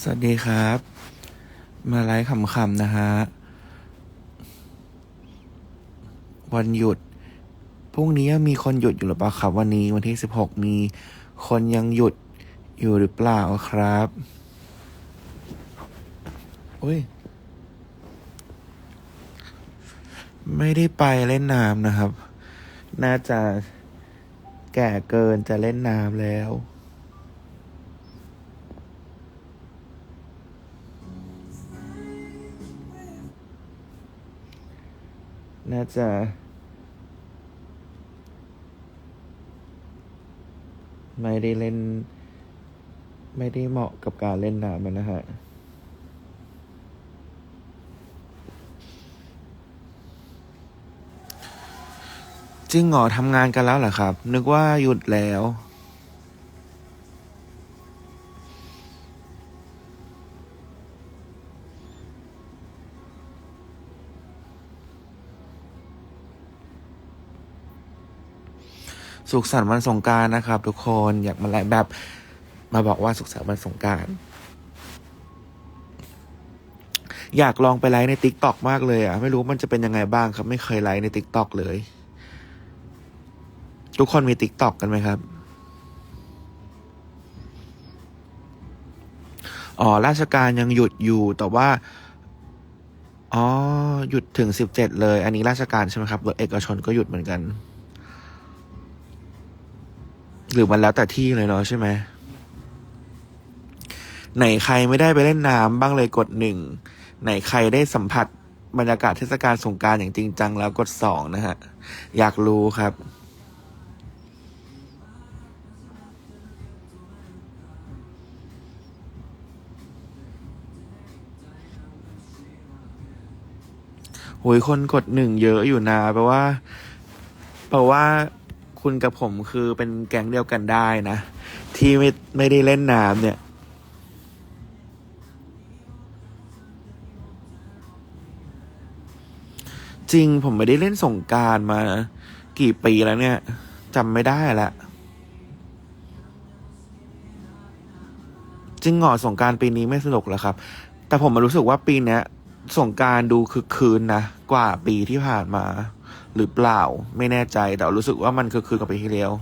สวัสดีครับ มาไลฟ์ขำๆนะฮะ วันหยุด พรุ่งนี้มีคนหยุดอยู่หรือเปล่าครับ วันนี้วันที่สิบหกมีคนยังหยุดอยู่หรือเปล่าครับอุ้ย ไม่ได้ไปเล่นน้ำนะครับ น่าจะแก่เกินจะเล่นน้ำแล้ว น่าจะไม่ได้เล่น ไม่ได้เหมาะกับการเล่นน้ำนะฮะจริงเหรอทำงานกันแล้วเหรอครับ นึกว่าหยุดแล้ว สุขสันต์วันสงการนะครับ ทุกคนอยากมาไลฟ์แบบมาบอกว่าสุขสันต์วันสงการอยากลองไปไลฟ์ใน t ิ k t o k มากเลยอะไม่รู้มันจะเป็นยังไงบ้างครับ ไม่เคยไลฟ์ใน t ิ k t o k เลย ทุกคนมี t ิ k t o k กันไหมครับ อ๋อ ราชการยังหยุดอยู่แต่ว่า อ๋อ หยุดถึงสิบเจ็ดเลย อันนี้ราชการใช่ไหมครับรถเอกชนก็หยุดเหมือนกัน หรือมันแล้วแต่ที่เลยเนาะใช่ไหมไหนใครไม่ได้ไปเล่นน้ำบ้างเลยกดหนึ่งไหนใครได้สัมผัสบรรยากาศเทศกาลสงการอย่างจริงจังแล้วกดสองนะฮะ อยากรู้ครับโอ้ยคนกดหนึ่งเยอะอยู่นะแปลว่าแปลว่า คุณกับผมคือเป็นแก๊งเดียวกันได้นะ ที่ไม่ไม่ได้เล่นน้ำเนี่ย จริงผมไม่ได้เล่นสงการมา กี่ปีแล้วเนี่ยจำไม่ได้ละจริงเหรอสงการปีนี้ไม่สนุกแล้วครับ แต่ผมมารู้สึกว่าปีนี้สงการดูคึกคืนนะ กว่าปีที่ผ่านมา หรือเปล่าไม่แน่ใจแต่รู้สึกว่ามันคึกคืนกว่าปีที่แล้ว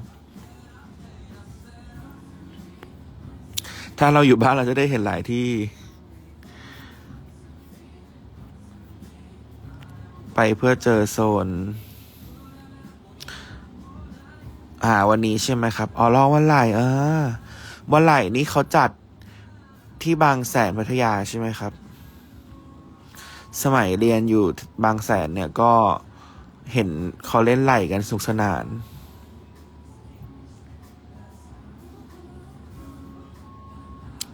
ถ้าเราอยู่บ้านเราจะได้เห็นหลายที่ ไปเพื่อเจอโซนอ่าวันนี้ใช่ไหมครับ อ๋อรอวันไหลเออวันไหลนี่เขาจัดที่บางแสนพัทยาใช่ไหมครับ สมัยเรียนอยู่บางแสนเนี่ยก็ เห็นเขาเล่นไหลกันสนุกสนาน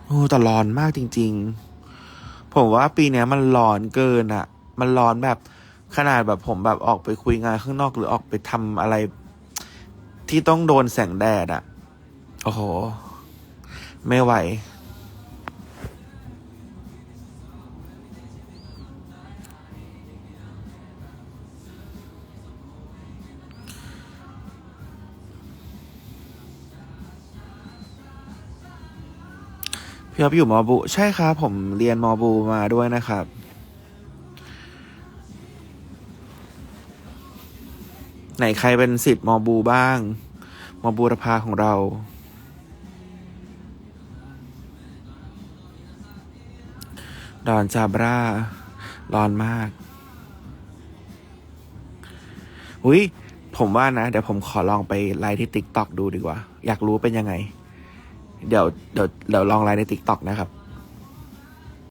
โอ้แต่ร้อนมากจริง ๆ ผมว่าปีนี้มันร้อนเกินอะมันร้อนแบบขนาดแบบผมแบบออกไปคุยงานข้างนอกหรือออกไปทำอะไร ที่ต้องโดนแสงแดดอะโอ้โห ไม่ไหว พี่อ๊อฟอยู่มอบูใช่ครับผมเรียนมอบูมาด้วยนะครับ ไหนใครเป็นสิทธิ์มอบูบ้าง มอบูรพาของเรา ดอนจาบราร้อนมากอุ้ยผมว่านะ เดี๋ยวผมขอลองไปไลฟ์ที่ติ๊กต็อกดูดีกว่า อยากรู้เป็นยังไง เดี๋ยวเดี๋ยวเดี๋ยวลองไลน์ในติ๊กต็อกนะครับ